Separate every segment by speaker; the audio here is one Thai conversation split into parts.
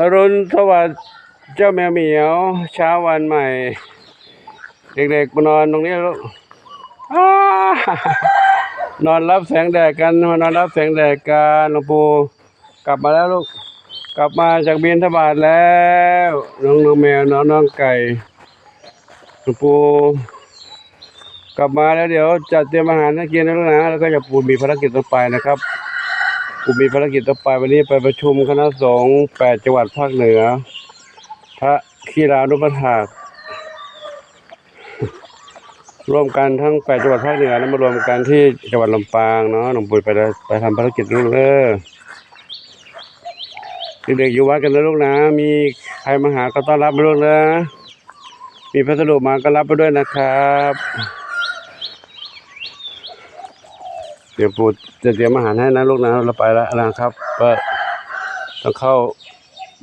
Speaker 1: อรุณสวัสดิ์เจ้าแมวเหมียวเช้าวันใหม่ เด็กๆมานอนตรงนี้ลูกนอนรับแสงแดดกันมานอนรับแสงแดดกันหลวงปู่กลับมาแล้วลูกกลับมาจากบินทบาทแล้วน้องน้องแมวน้องน้องไก่หลวงปู่กลับมาแล้วเดี๋ยวจัดเตรียมอาหารให้กินนะลูกนะแล้วก็จะปูมีภารกิจต่อไปนะครับ กูมีภารกิจต่อไปวันนี้ไปประชุมคณะสงฆ์แปดจังหวัดภาคเหนือ พระคีรานุปถากร่วมกันทั้งแปดจังหวัดภาคเหนือแล้วมารวมกันที่จังหวัดลำปางเนาะหลวงปู่ไปได้ไปทำภารกิจลูกเด้อเด็กๆอยู่วัดกันนะลูกนะ มีใครมาหาก็ต้อนรับมาลูกนะ มีพัสดุมาก็รับไปด้วยนะครับ เดี๋ยวปู่จะเตรียมอาหารให้นะลูกนะเราไปแล้วนะครับก็ต้องเข้า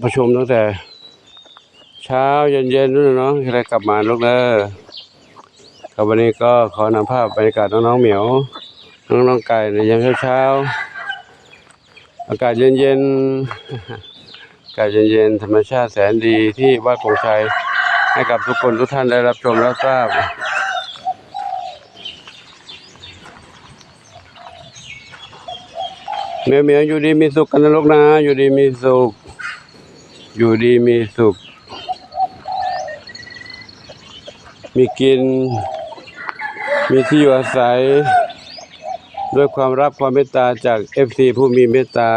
Speaker 1: ประชุมตั้งแต่ เช้าเย็นๆนู่นน่ะเนาะอะไรกลับมาลูกเด้อครับวันนี้ก็ขอนำภาพบรรยากาศน้องๆเหมียวน้องๆไก่ในยามเช้าๆอากาศเย็นๆอากาศเย็นๆธรรมชาติแสนดีที่วัดโพงชัยให้กับทุกคนทุกท่านได้รับชมรับทราบ เมียวเมียวอยู่ดีมีสุขกันนะลูกนะ อยู่ดีมีสุข อยู่ดีมีสุข มีกิน มีที่อยู่อาศัย ด้วยความรักความเมตตาจากเอฟซีผู้มีเมตตา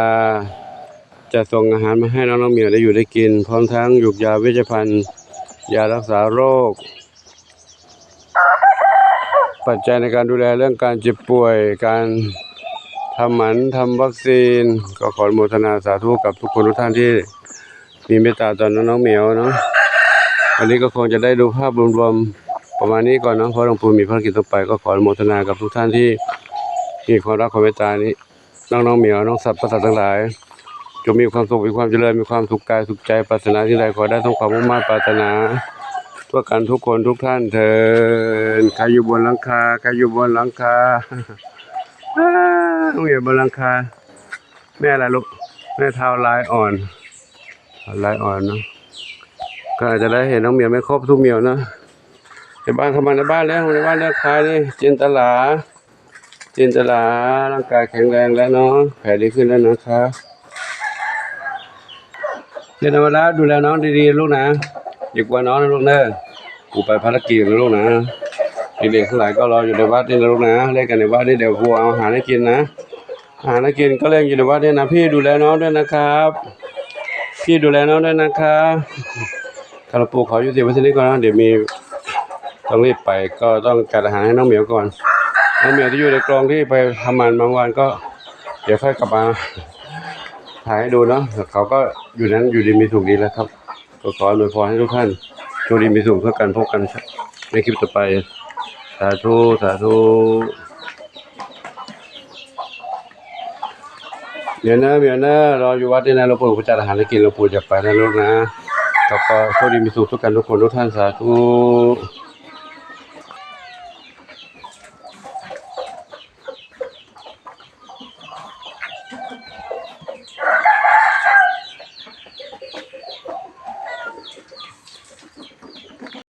Speaker 1: จะส่งอาหารมาให้น้องน้องเหมียวได้อยู่ได้กิน พร้อมทั้งหยุกยาเวชภัณฑ์ ยารักษาโรค ปัจจัยในการดูแลเรื่องการเจ็บป่วยการ ทำหมันทำวัคซีน ก็ขออนุโมทนาสาธุกับทุกคนทุกท่านที่มีเมตตาต่อน้องเหมียวเนาะวันนี้ก็คงจะได้ดูภาพรวมๆประมาณนี้ก่อนเนาะเพราะหลวงปู่มีภารกิจต่อไป ก็ขออนุโมทนากับทุกท่านที่มีความรักความเมตตานี้ น้องๆเหมียวน้องสัตว์ประสาททั้งหลายจงมีความสุขมีความเจริญมีความสุขกายสุขใจปรารถนาที่ใดขอได้ทั้งความมุ่งมั่นปรารถนาทั่วกันทุกคนทุกท่านเถิดใครอยู่บนหลังคาใครอยู่บนหลังคา เหมียวบนหลังคา แม่อะไรลูก แม่เท้าลายอ่อนลายอ่อนเนาะ ก็อาจจะได้เห็นน้องเมียวไม่ครบทุกเมียวนะในบ้านเข้ามาในบ้านแล้วในบ้านแล้วใครนี่จินตลาจินตลาร่างกายแข็งแรงแล้วเนาะ แผลดีขึ้นแล้วนะครับเรียนมาแล้วดูแลน้องดีๆลูกนะอย่ากลัวน้องนะลูกเนอะกูไปภารกิจนะลูกนะ เด็กๆทั้งหลายก็รออยู่ในวัดนี่นะลูกนะเล่นกันในวัดนี่เดี๋ยวครูเอาอาหารให้กินนะอาหารให้กินก็เล่นอยู่ในวัดนี่นะพี่ดูแลน้องด้วยนะครับ พี่ดูแลน้องด้วยนะครับคาราปูขอยุติไว้ที่นี้ก่อนนะเดี๋ยวมีต้องรีบไปก็ต้องจัดอาหารให้น้องเหมียวก่อนน้องเหมียวที่อยู่ในกรงที่ไปทำมันบางวันก็ เดี๋ยวค่อยกลับมาถ่ายให้ดูเนาะเขาก็อยู่นั้นอยู่ดีมีสุขดีแล้วครับ ก็ขออวยพรให้ทุกท่านโชคดีมีสุขเพื่อกันพบกันในคลิปต่อไป สาธุ สาธุเดี๋ยวนะเดี๋ยวนะรออยู่วัดนี่นะหลวงปู่จัดอาหารให้กินหลวงปู่จะไปนะลูกนะต่อไปโชคดีมีสุขทุกกันทุกคนทุกท่านสาธุ